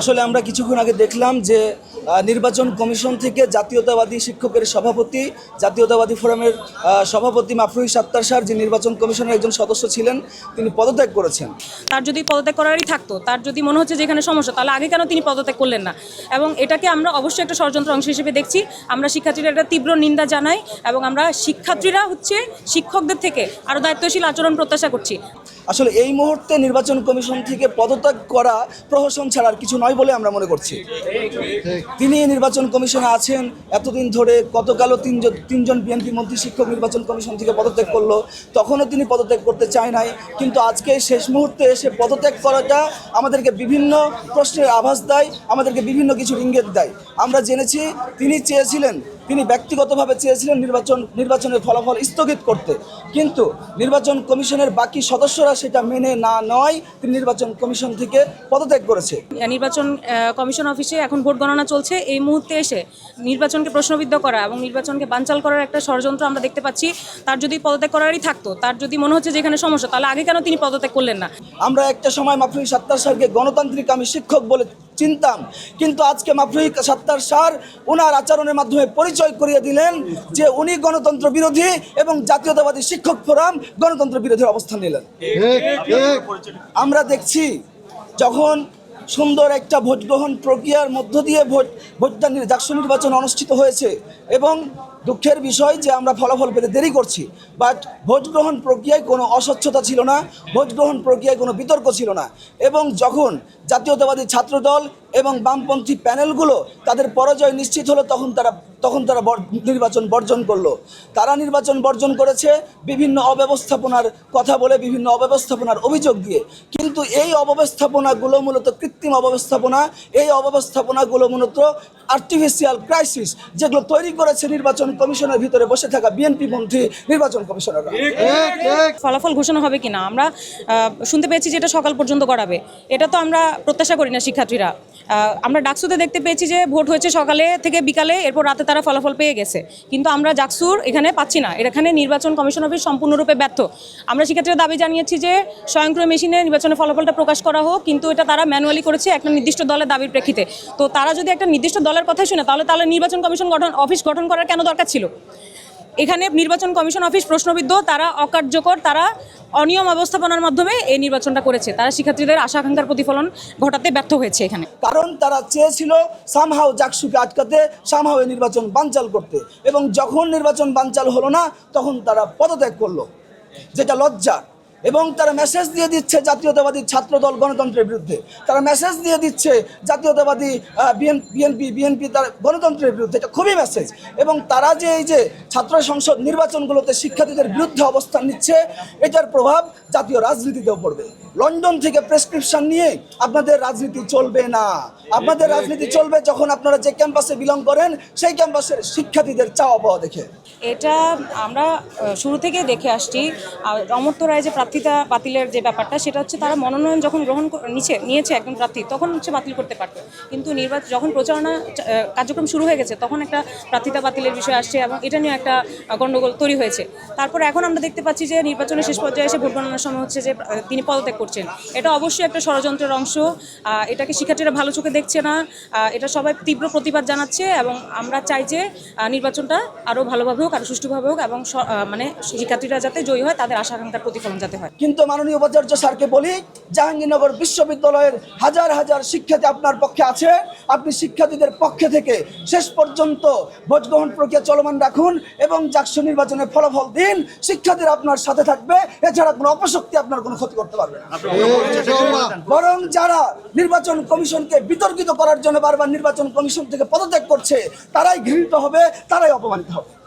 আসলে আমরা কিছুক্ষণ আগে দেখলাম যে নির্বাচন কমিশন থেকে জাতীয়তাবাদী শিক্ষকের সভাপতি, জাতীয়তাবাদী ফোরামের সভাপতি মাফরুই সাত্তার সার যে নির্বাচন কমিশনের একজন সদস্য ছিলেন, তিনি পদত্যাগ করেছেন। তার যদি পদত্যাগ করারই থাকতো, তার যদি মনে হচ্ছে যেখানে সমস্যা, তাহলে আগে কেন তিনি পদত্যাগ করলেন না? এবং এটাকে আমরা অবশ্যই একটা ষড়যন্ত্র অংশ হিসেবে দেখছি। আমরা শিক্ষার্থীরা একটা তীব্র নিন্দা জানাই এবং আমরা শিক্ষার্থীরা হচ্ছে শিক্ষকদের থেকে আরও দায়িত্বশীল আচরণ প্রত্যাশা করছি। আসলে এই মুহূর্তে নির্বাচন কমিশন থেকে পদত্যাগ করা প্রহসন ছাড়ার কিছু নয় বলে আমরা মনে করছি। তিনি নির্বাচন কমিশনে আছেন, এতদিন ধরে গতকালও তিনজন তিনজন বিএনপি মন্ত্রী শিক্ষক নির্বাচন কমিশন থেকে পদত্যাগ করল, তখনও তিনি পদত্যাগ করতে চায় নাই, কিন্তু আজকে শেষ মুহূর্তে এসে পদত্যাগ করাটা আমাদেরকে বিভিন্ন প্রশ্নের আভাস দেয়, আমাদেরকে বিভিন্ন কিছু ইঙ্গিত দেয়। আমরা জেনেছি, তিনি চেয়েছিলেন তিনি ব্যক্তিগতভাবে চেয়েছিলেন নির্বাচন নির্বাচনের ফলাফল স্থগিত করতে। কিন্তু নির্বাচন কমিশনের বাকি সদস্যরা সেটা মেনে না নয় তিনি নির্বাচন কমিশন থেকে পদত্যাগ করেছে। নির্বাচন কমিশন অফিসে এখন ভোট গণনা চলছে। এই মুহূর্তে এসে নির্বাচনকে প্রশ্নবিদ্ধ করা এবং নির্বাচনকে বানচাল করার একটা ষড়যন্ত্র আমরা দেখতে পাচ্ছি। তার যদি পদত্যাগ করারই থাকতো তার যদি মনে হচ্ছে যেখানে সমস্যা তাহলে আগে কেন তিনি পদত্যাগ করলেন না? আমরা একটা সময় মাফরুই সাত্তার স্যারকে গণতান্ত্রিক আমি শিক্ষক বলে চিনতাম। কিন্তু আজকে মাফরুই সাত্তার সার ওনার আচরণের মাধ্যমে পরিচয় করিয়ে দিলেন যে উনি গণতন্ত্র বিরোধী এবং জাতীয়তাবাদী শিক্ষক ফোরাম গণতন্ত্র বিরোধী অবস্থান নিলেন। আমরা দেখছি যখন সুন্দর একটা ভোট গ্রহণ প্রক্রিয়ার মধ্য দিয়ে ভোট ভোটদান ডাকসু নির্বাচন অনুষ্ঠিত হয়েছে এবং দুঃখের বিষয় যে আমরা ফলাফল পেতে দেরি করছি। বাট ভোট গ্রহণ প্রক্রিয়ায় কোনো অস্বচ্ছতা ছিল না ভোট গ্রহণ প্রক্রিয়ায় কোনো বিতর্ক ছিল না। এবং যখন জাতীয়তাবাদী ছাত্রদল এবং বামপন্থী প্যানেলগুলো তাদের পরাজয় নিশ্চিত হলো, তখন তারা তখন তারা নির্বাচন বর্জন করল। তারা নির্বাচন বর্জন করেছে বিভিন্ন অব্যবস্থাপনার কথা বলে, বিভিন্ন অব্যবস্থাপনার অভিযোগ দিয়ে। কিন্তু এই অব্যবস্থাপনাগুলো মূলত কৃত্রিম অব্যবস্থাপনা। এই অব্যবস্থাপনাগুলো মূলত আর্টিফিশিয়াল ক্রাইসিস যেগুলো তৈরি করেছে নির্বাচন কমিশনের ভিতরে বসে থাকা বিএনপি মন্ত্রী নির্বাচন কমিশনাররা। ফলাফল ঘোষণা হবে কিনা? আমরা শুনতে পেয়েছি যে এটা সকাল পর্যন্ত করাবে। এটা তো আমরা প্রত্যাশা করি না শিক্ষার্থীরা। আমরা ডাকসুতে দেখতে পেয়েছি যে ভোট হয়েছে সকালে থেকে বিকালে, এরপর রাতে তারা ফলাফল পেয়ে গেছে। কিন্তু আমরা ডাকসুর এখানে পাচ্ছি না। এখানে নির্বাচন কমিশন অফিস সম্পূর্ণরূপে ব্যর্থ। আমরা শিক্ষার্থীরা দাবি জানিয়েছি যে স্বয়ংক্রিয় মেশিনে নির্বাচনের ফলাফলটা প্রকাশ করা হোক, কিন্তু এটা তারা ম্যানুয়ালি করেছে একটা নির্দিষ্ট দলের দাবির প্রেক্ষিতে। তো তারা যদি একটা নির্দিষ্ট দলের কথাই শুনে, তাহলে তাহলে নির্বাচন কমিশন গঠন, অফিস গঠন করার কেন দরকার ছিল। এখানে নির্বাচন কমিশন অফিস প্রশ্নবিদ্ধ, তারা অকার্যকর, তারা অনিয়ম অবস্থাপনার মাধ্যমে এই নির্বাচনটা করেছে। তারা শিক্ষার্থীদের আশা আকাঙ্ক্ষার প্রতিফলন ঘটাতে ব্যর্থ হয়েছে এখানে। কারণ তারা চেয়েছিল সামহাও জাকসুকে আটকাতে সামহাও এই নির্বাচন বানচাল করতে এবং যখন নির্বাচন বানচাল হলো না, তখন তারা পদত্যাগ করল, যেটা লজ্জা। এবং তারা মেসেজ দিয়ে দিচ্ছে জাতীয়তাবাদী ছাত্রদল গণতন্ত্রের বিরুদ্ধে। তারা মেসেজ দিয়ে দিচ্ছে জাতীয়তাবাদী বিএনপি বিএনপি তার গণতন্ত্রের বিরুদ্ধে। এটা খুবই মেসেজ এবং তারা যে এই যে ছাত্র সংসদ নির্বাচনগুলোতে শিক্ষার্থীদের বিরুদ্ধে অবস্থান নিচ্ছে, এটার প্রভাব জাতীয় রাজনীতিতেও পড়বে। লন্ডন থেকে প্রেসক্রিপশন নিয়ে আপনাদের রাজনীতি চলবে না। আপনাদের রাজনীতি চলবে যখন আপনারা যে ক্যাম্পাসে বিলং করেন সেই ক্যাম্পাসের শিক্ষার্থীদের চাওয়া পাওয়া দেখে। এটা আমরা শুরু থেকে দেখে আসছি। আর অমর্ত্য রায় যে প্রার্থিতা বাতিলের যে ব্যাপারটা সেটা হচ্ছে তারা মনোনয়ন যখন গ্রহণ নিচে নিয়েছে একজন প্রার্থী তখন হচ্ছে বাতিল করতে পারতো কিন্তু নির্বাচন যখন প্রচারণা কার্যক্রম শুরু হয়ে গেছে তখন একটা প্রার্থিতা বাতিলের বিষয় আসছে এবং এটা নিয়ে একটা গণ্ডগোল তৈরি হয়েছে। তারপর এখন আমরা দেখতে পাচ্ছি যে নির্বাচনের শেষ পর্যায়ে এসে ভোট গণনার সময় হচ্ছে যে তিনি পদত্যাগ করছেন। এটা অবশ্যই একটা ষড়যন্ত্রের অংশ। এটাকে শিক্ষার্থীরা ভালো চোখে দেখছে না এটা সবাই তীব্র প্রতিবাদ জানাচ্ছে এবং আমরা চাই যে নির্বাচনটা আরও ভালোভাবে হোক আরও সুষ্ঠুভাবে হোক এবং মানে শিক্ষার্থীরা যাতে জয়ী হয় তাদের আশা আকাঙ্ক্ষার প্রতিফলন যাতে হয়। কিন্তু মাননীয় উপাচার্য স্যারকে বলি জাহাঙ্গীরনগর বিশ্ববিদ্যালয়ের হাজার হাজার শিক্ষার্থী আপনার পক্ষে আছে। আপনি শিক্ষার্থীদের পক্ষে থেকে শেষ পর্যন্ত ভোট গ্রহণ প্রক্রিয়া চলমান রাখুন এবং জাকসু নির্বাচনের ফলাফল দিন। শিক্ষার্থীরা আপনার সাথে থাকবে এছাড়া কোনো অপশক্তি আপনার কোনো ক্ষতি করতে পারবে না। বরং যারা নির্বাচন কমিশনকে বিতর্কিত করার জন্য বারবার নির্বাচন কমিশন থেকে পদত্যাগ করছে, তারাই ঘৃণিত হবে, তারাই অপমানিত হবে।